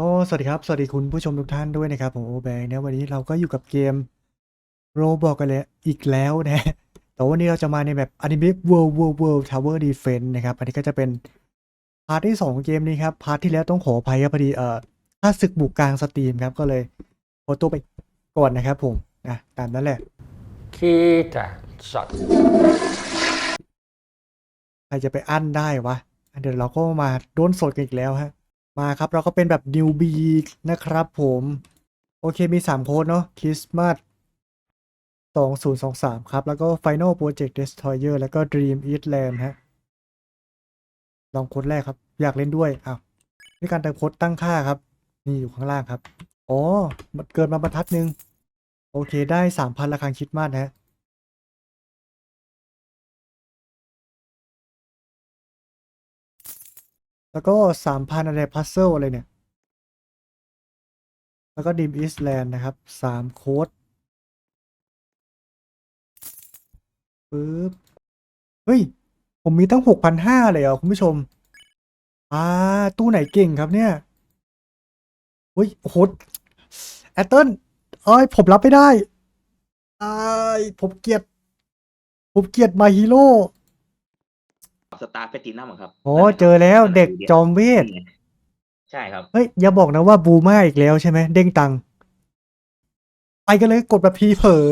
ก็สวัสดีครับ สวัสดีคุณผู้ชมทุกท่านด้วยนะครับ ผมโอแบงค์นะวันนี้เราก็อยู่กับเกมโรบอกกันเลยอีกแล้วนะ แต่วันนี้เราจะมาในแบบ Anime World World World Tower Defense นะครับ อันนี้ก็จะเป็นพาร์ทที่สองของเกมนี้ครับ พาร์ทที่แล้วต้องขออภัยครับพอดีเอ่อถ้าศึกบุกกลางสตรีมครับ ก็เลยขอตัวไปก่อนนะครับผมนะตามนั้นแหละ Kita sat. ใครจะไปอั้นได้วะ เดี๋ยวเราก็มาโดนสดกันอีกแล้วฮะ มาครับ เราก็เป็นแบบนิวบีนะครับผม โอเคมี 3 โค้ดเนาะคริสต์มาส2023 ครับ แล้วก็ Final Project Destroyer แล้วก็ Dream Eat Land ฮะ ลองโค้ดแรกครับ อยากเล่นด้วยอ้าวนี่การเติมโค้ดตั้งค่าครับ นี่อยู่ข้างล่างครับ อ๋อ เกินมาบรรทัดนึง โอเคได้ 3,000ละครังคริดมาสนะฮะ แล้วก็สามพันอะไรพัซเซิลอะไรเนี่ย แล้วก็ดิมอีสแลนด์นะครับสามโค้ดปึ๊บ เฮ้ย ผมมีตั้งหกพันห้าเลยเหรอคุณผู้ชม อ่า ตู้ไหนเก่งครับเนี่ยเฮ้ยโอ้โหแอตเติ้ลเอ้ย ผมรับไม่ได้อ้ายผมเกลียด ผมเกลียดมาฮีโร่ สตาร์แพตินัมครับ โอ้เจอแล้วเด็กจอมเวทใช่ครับ เฮ้ย อย่าบอกนะว่าบูมาอีกแล้วใช่ไหมเด้งตัง ไปกันเลยกดแบบพีเผลอ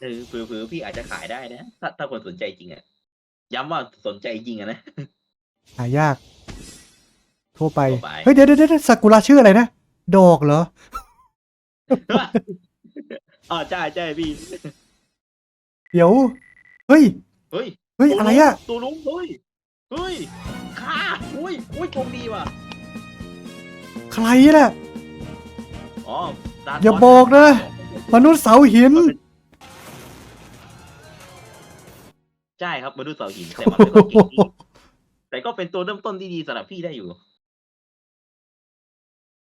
เออเผื่อๆพี่อาจจะขายได้นะ ถ้าถ้าคนสนใจจริงอะ ย้ำว่าสนใจจริงอะนะ หายากทั่วไปทั่วไป เฮ้ย เดี๋ยวเดี๋ยวเดี๋ยวซากุระชื่ออะไรนะ ดอกเหรออ๋อใช่ใช่พี่ เดี๋ยว เฮ้ย เฮ้ย เฮ้ย อะไรอะตัวลุงเฮ้ย เฮ้ยค่าอุ้ยอุ้ยโชคดีว่ะ ใครน่ะ อ๋อดร์ธอย่าบอกนะ มนุษย์เสาหิน ใช่ครับมนุษย์เสาหิน แต่มันเป็นคนเก่งที่แต่ก็เป็นตัวเริ่มต้นที่ดีสำหรับพี่ได้อยู่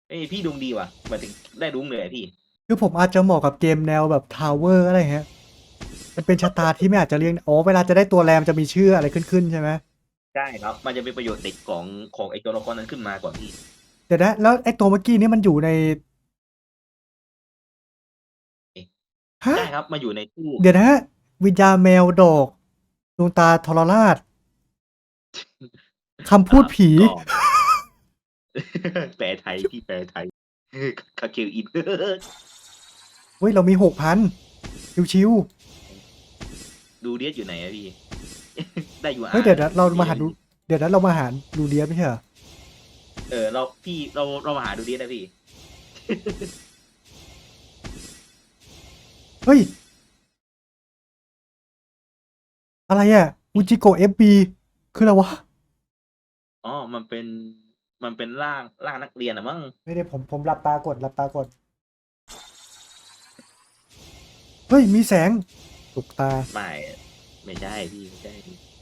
เอ้ยพี่ดวงดีว่ะหมายถึงได้ดุ้งเลยอะพี่ คือผมอาจจะเหมาะกับเกมแนวแบบทาวเวอร์อะไรเงี้ย มันเป็นชะตาที่ไม่อาจจะเรียกอ๋อเวลาจะได้ตัวแรมจะมีชื่ออะไรขึ้นขึ้นๆใช่ไหมใช่ครับ มันจะเป็นประโยชน์เด็กของของไอตัวละครนั้นขึ้นมาก่อนพี่ เดี๋ยวนะแล้วไอ้ตัวเมื่อกี้นี่มันอยู่ในฮะใช่ครับ มาอยู่ในตู้เดี๋ยวนะวิญญาณแมวดอกดวงตาทรราชคำพูดผีก็แปลไทยพี่แปลไทยคาเคิวอินเฮ้ยเรามีหกพันชิว ดูเดียสอยู่ไหนอะพี่ ได้อยู่ๆเฮ้ยเดี๋ยวนะเรามาหาดูเดี๋ยวนะเรามาหาดูเดียสไม่ใช่เหรอเออเราพี่เราเรามาหาดูเดียสนะพี่ เฮ้ย อะไรอะอุจิโกะเอฟบีคืออะไรวะ อ๋อ มันเป็น มันเป็นร่าง ร่างนักเรียนอะมั้ง ไม่ได้ผมผมหลับตากดหลับตากด เฮ้ย มีแสง ตุกตาไม่ไม่ใช่พี่ไม่ใช่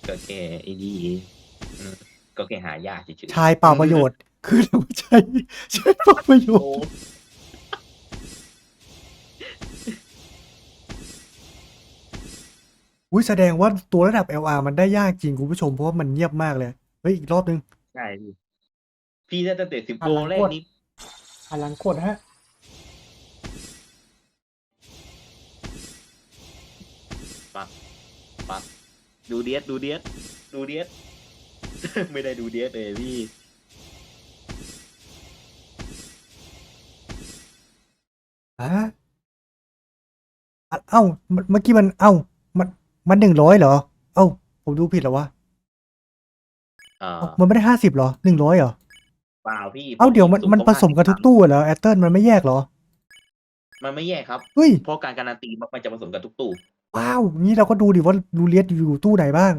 ก็แค่ไอ้นี่เองอืมก็แค่หายากเฉยๆชายเปล่าประโยชน์ คือเราใช้ใช้เปล่าประโยชน์โอ้อุ้ยแสดงว่าตัวระดับ LR มันได้ยากจริงคุณผู้ชมเพราะว่ามันเงียบมากเลย เฮ้ย อีกรอบนึง ใช่พี่พี่ได้ตั้งแต่สิบอะโลหลังแรกกดนี้หันหลังกดฮะ ดูเดียสดูเดียสดูเดียส ไม่ได้ดูเดียสเลยพี่ อะอะเอ้าเมื่อเมื่อกี้มันเอ้า มันมันหนึ่งร้อยเหรอ เอ้า ผมดูผิดเหรอวะเอ่อเอ้ามันไม่ได้ห้าสิบเหรอหนึ่งร้อยเหรอ เปล่าพี่เอ้าเดี๋ยวมันมันผสมกันทุกตู้เหรอแอตเติลมันไม่แยกเหรอมันไม่แยกครับ เฮ้ย เพราะการการันตีมันมันจะผสมกันทุกตู้ ว้าว งี้เราก็ดูดิว่าดูเลียสอยู่ตู้ไหนบ้าง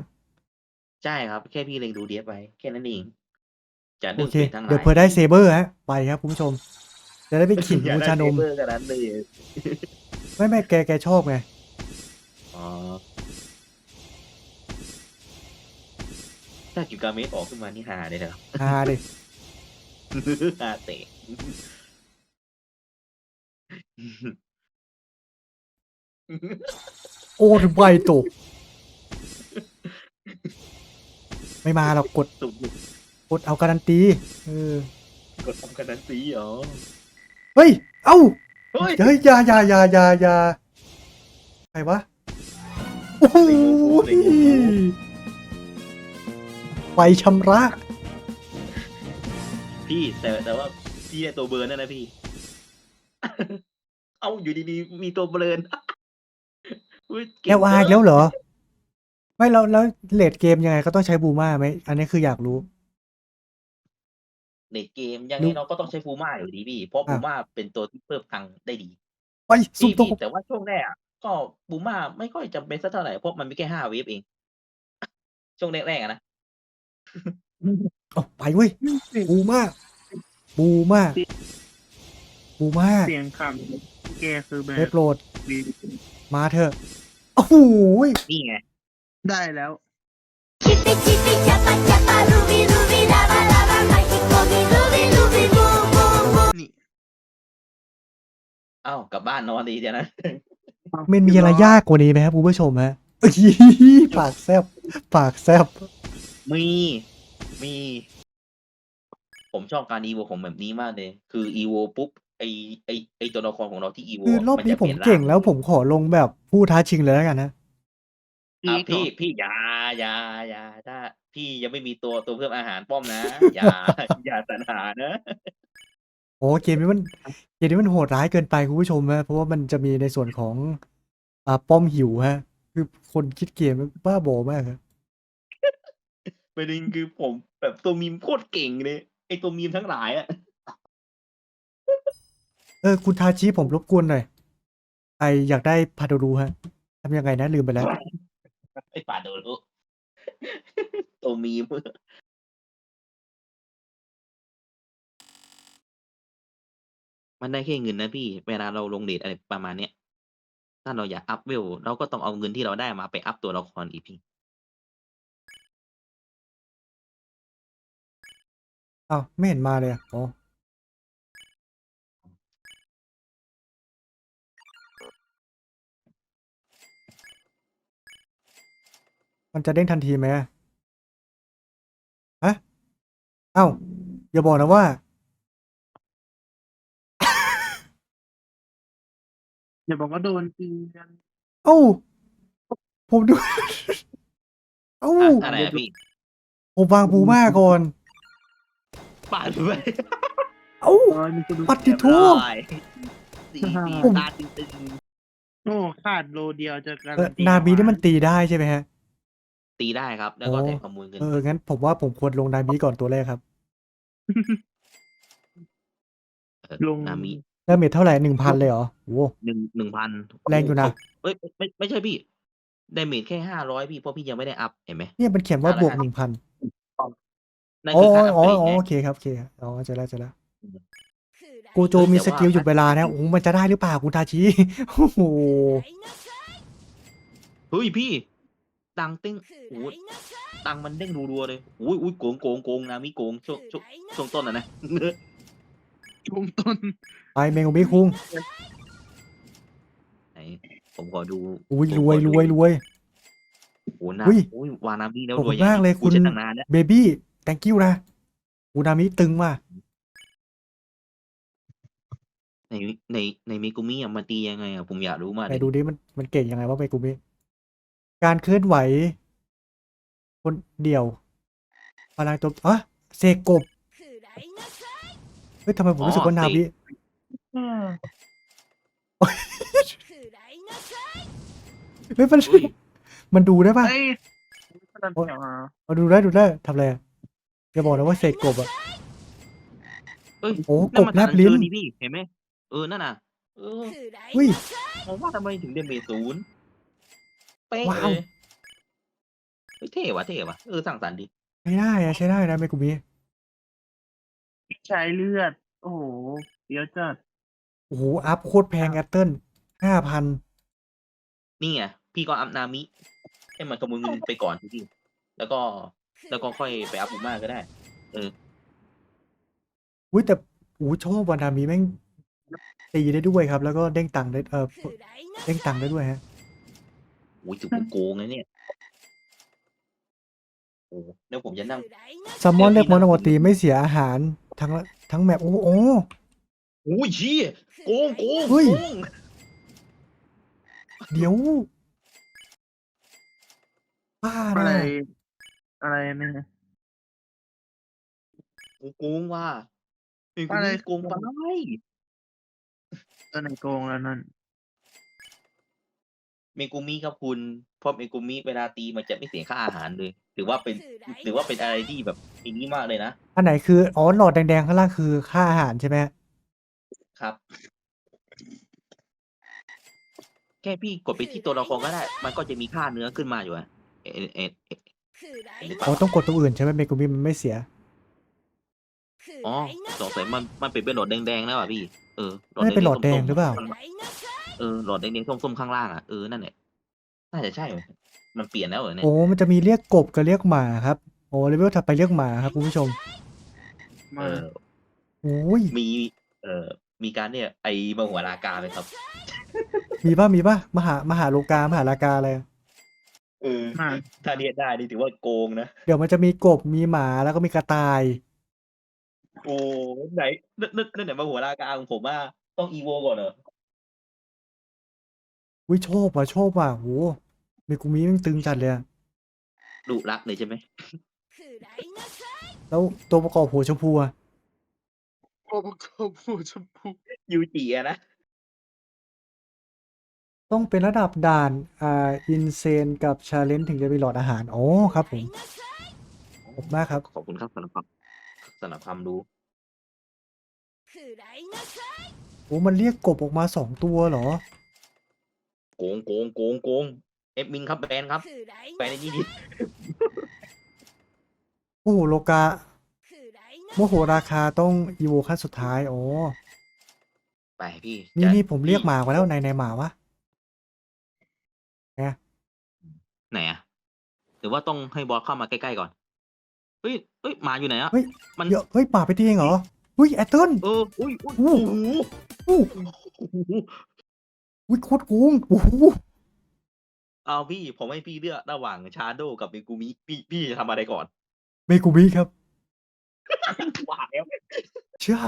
ใช่ครับ แค่พี่เล็งดูเดียสไปแค่นั้นเอง จะโอดึงเค ไปทางไหนเดี๋ยวเพอได้เซเบอร์ฮะ ไปครับคุณผู้ชม จะได้ไปขิงอยากมูได้ชานมเซเบอร์กันนั้นเลยไม่ไม่แกแกชอบไง อ๋อถ้ากิกาเมตรออกขึ้นมานี่ฮาเลยนะครับ ฮาดิฮาเตะ โอ้ถึงไวตกไม่มาหรอกกดตุกกดเอาการันตีเออกดทำคะแนนสีเหรอเฮ้ย เอ้าเฮ้ยเฮ้ยอยาอยาอยาอยาอยาใครวะโอ้โหไฟชำระ พี่แต่แต่ว่าพี่ได้ตัวเบิร์นนั่นนะพี่ เอาอยู่ดีๆมีตัวเบิร์น อุ๊ยเก่แองลอาร์แล้วเหรอ ไม่แล้วแล้วเลดเกมยังไงก็ต้องใช้บูมาไหม อันนี้คืออยากรู้ ในเกมยังรู้ไงเราก็ต้องใช้ฟูม่าอยู่ดีพี่ เพราะอะ ฟูม่าเป็นตัวที่เพิ่มตังค์ได้ดีไปสุ่มพี่ตัวพี่แต่ว่าช่วงแรกอะก็บูม่าไม่ค่อยจำเป็นสักเท่าไหร่เพราะมันมีแค่ห้าเวฟเอง ช่วงแรกๆอะนะ เอาไปเว้ยบูมาบูมาบูมาเสียงคำแกคือแบเทบปโหลด ดีมาเถอะโอ้โหนี่ไง ได้แล้วนี่เอ้ากลับบ้านนอนดีเดี๋ยวนะ มันมีอะไรยากกว่านี้ไหมครับคุณผู้ชมฮะปากแซบปากแซบมี มี ผมชอบการอีโวของแบบนี้มากเลย คืออีโวปุ๊บ ไอไอไอตัวละครของเราที่อีโวคือรอบนี้จะผมปลี่ยเก่งร่าแล้วผมขอลงแบบผู้ท้าชิงเลยแล้วกันนะอะพี่พี่พี่อย่าอย่าอย่าถ้า พี่ยังไม่มีตัวตัวเพิ่มอาหารป้อมนะอย่าอย่าสรรหานะโอ้เกมนี้มันเกมนี้มันโหดร้ายเกินไปคุณผู้ชมฮะเพราะว่ามันจะมีในส่วนของอ่าป้อมหิวฮะ คือคนคิดเกมมันบ้าบอมากครับประเด็นคือผมแบบตัวมีมโคตรเก่งเลยไอตัวมีมทั้งหลายอะ เออคุณทาชิผมรบกวนหน่อยไออยากได้พาโดรูฮะทำยังไงนะลืมไปแล้ว ไอป่าโดรุตัวมีมมันได้แค่เงินนะพี่ เวลาเราลงเดทอะไรประมาณเนี้ย ถ้าเราอยากอัพเวล เราก็ต้องเอาเงินที่เราได้มาไปอัพตัวละครอีกพี่ อ้าวไม่เห็นมาเลยอะอ๋อ มันจะเด้งทันทีไหมอะฮะเอ้า อย่าบอกนะว่า อย่าบอกว่าโดนตีกันเอ้า ผมดู เอ้า อะอะไรอะพี่ผมวางบูมาก่อนป่าด้วยเอ้า โอ้ยมีคนดูปัดติโทได้สี่ปีผมตาตึงโอ้ขาดโลเดียวจะการัเออนตีนาบีนี่มันตีได้ใช่ไหมฮะๆ ตีได้ครับ แล้วก็แถมประมูลเงินเอองั้นผมว่าผมควรลงนามิก่อนตัวแรกครับลง นามิดาเมจเท่าไหร่หนึ่งพันเลยเหรอโอ้หนึ่งหนึ่งพันแรงอยู่นะ เอ้ยไม่ไม่ใช่พี่ไดเมจแค่ห้าร้อยพี่เพราะพี่ยังไม่ได้อัพเห็นไหม เนี่ยมันเขียนว่าบวกหนึ่งพันอ๋อคือ๋อโอเคครับโอเคอ๋อจะแล้วจะแล้วกูโจมีสกิลหยุดเวลานะโอ้โหมันจะได้หรือเปล่ากูณทาชิโอ้โห เฮ้ยพี่ ตังติ้งโอ้ยตังมันเด้งรัวๆเลยอุ้ยอุ้ยโกงโกงโกงนะมีโกงช่วงช่วงช่วงต้นอะนะช่วงต้นไปเมงมีคุงไหนผมขอดูอุ้ยรวยรวยรวยโอ้นาอ้ยวานามีแล้วรวยมากเลยคุณเบบี้แตงกิ้วนะอูนามิตึงว่ะในในในมิกุมิอะมันตียังไงอะผมอยากรู้มากไหนดูดิมันมันเก่งยังไงว่าเมกุมิ การเคลื่อนไหว คนเดียวพลังตัวอะเซกบเฮ้ยทำไมผมรู้สึกว่านาบิเฮ้ยมันมันดูได้ป่ะมาดูได้ดูได้ทำอะไรอย่าบอกนะว่าเศษกบอะโอ้โหกบแลบลิ้นนี่เห็นไหมเออนั่นน่ะเฮ้ยว่าทำไมถึงเดเมจศูนย์ ป๊ะว้าว เลยเฮ้เท่วะเท่วะเออสั่งสรรดี ใช้ได้นะใช้ได้นะเมกุบีใช้เลือด โอ้โหเดี๋ยวจัดโอ้โหอัพโคตรแพงแอตเติลห้าพันนี่ไงพี่ก็อัพนามิ ให้มันขโมยเงินไปก่อนที่แล้วก็ แล้วก็ค่อยไปอัพบุมาก็ได้ อุ้ยแต่อู้ชอบวันดามิแม่งตีได้ด้วยครับ แล้วก็เด้งตังค์ได้เออเด้งตังค์ได้ด้วยฮะ อุ้ยถือว่าโกงนะเนี่ยโอ้แล้วผมจะนั่งซลมอนเล็กมอนอวตีไม่เสียอาหารทั้งทั้งแมปโอ้โอ้อ้ยเชี้ยโกงโกงเฮ้ยเดี๋ยวอะไร อะไรนะ กูโกงว่ะอะไรโกงไปตัวไหนโกงแล้วนั่น มกุมิครับคุณเพราะเมกุมิเวลาตีมันจะไม่เสียค่าอาหารเลยถือว่าเป็นถือว่าเป็นอะไรที่แบบอันนี้มากเลยนะอันไหนคืออ๋อหลอดแดงๆข้างล่างคือค่าอาหารใช่ไหมครับ แค่พี่กดไปที่ตัวละครก็ได้ มันก็จะมีค่าเนื้อขึ้นมาอยู่อะเอะเอะเอะอ๋อต้องกดตัวอื่นใช่ไหมเมกุมิมันไม่เสียอ๋อสงสัยมันมันเป็นเป็นหลอดแดงๆแล้วอะพี่เออไม่ได้เป็นหลอดแดงส้มๆหรือเปล่า เออหลอดแดงๆส้มๆข้างล่างอะเออนั่นแหละน่าจะใช่ไหมมันเปลี่ยนแล้วเหรอเนี่ยโอ้มันจะมีเรียกกบกับเรียกหมาครับ โอ้เลเวลถัดไปเรียกหมาครับคุณผู้ชมเอมาอโอ้ยมีเอ่อมีการเนี่ยไอ้มหัวลากาไหมครับ มีป่ะมีป่ะมหามหาโลกามหาลากาอะไรเออมาถ้าเรียกได้นี่ถือว่าโกงนะเดี๋ยวมันจะมีกบมีหมาแล้วก็มีกระต่าย โอ้ไหนนั่นนั่นนั่นไหนมหัวลากาของผมว่าต้องอีโวก่อนเหรอ วิโชคว่ะโชคว่ะโหเมกุมิมันตึงจัดเลยอะดุรักเลยใช่ไหมแล้วตัวประกอบหัวชมพูอะโอ้โหผู้ชมพูยูจิอะนะต้องเป็นระดับด่านอ่าอินเซนกับชาเลนจ์ถึงจะมีหลอดอาหารอ๋อครับผมขอบคุณมากครับขอบคุณครับสำหรับความสำหรับความรู้โอ้มันเรียกกบออกมาสองตัวเหรอ โกงโกงโกงโกงเอฟมินครับแบนครับแบนในนี้ดิโอ้โหโลกาโมโหราคาต้องอีโวขั้นสุดท้ายอ๋อไปพี่นี่จะนี่ผมเรียกหมามาแล้วในในหมาวะไหนอะหรือว่าต้องให้บอสเข้ามาใกล้ๆก่อนเฮ้ยเฮ้ยหมาอยู่ไหนอะเฮ้ยมันเดี๋ยวเฮ้ยหมาไปที่เองเหรอเฮ้ยแอตเติ้ลเอออุ้ยอุ้ยอู้โอ้โหอู้โอ้โห อุ้ยโคตรโกงโอ้โหเอาพี่ผมให้พี่เลือกระหว่างชาโดกับเมกุมิพี่พี่จะทำอะไรก่อน เมกุมิครับ ว่าแล้ว เชื่อ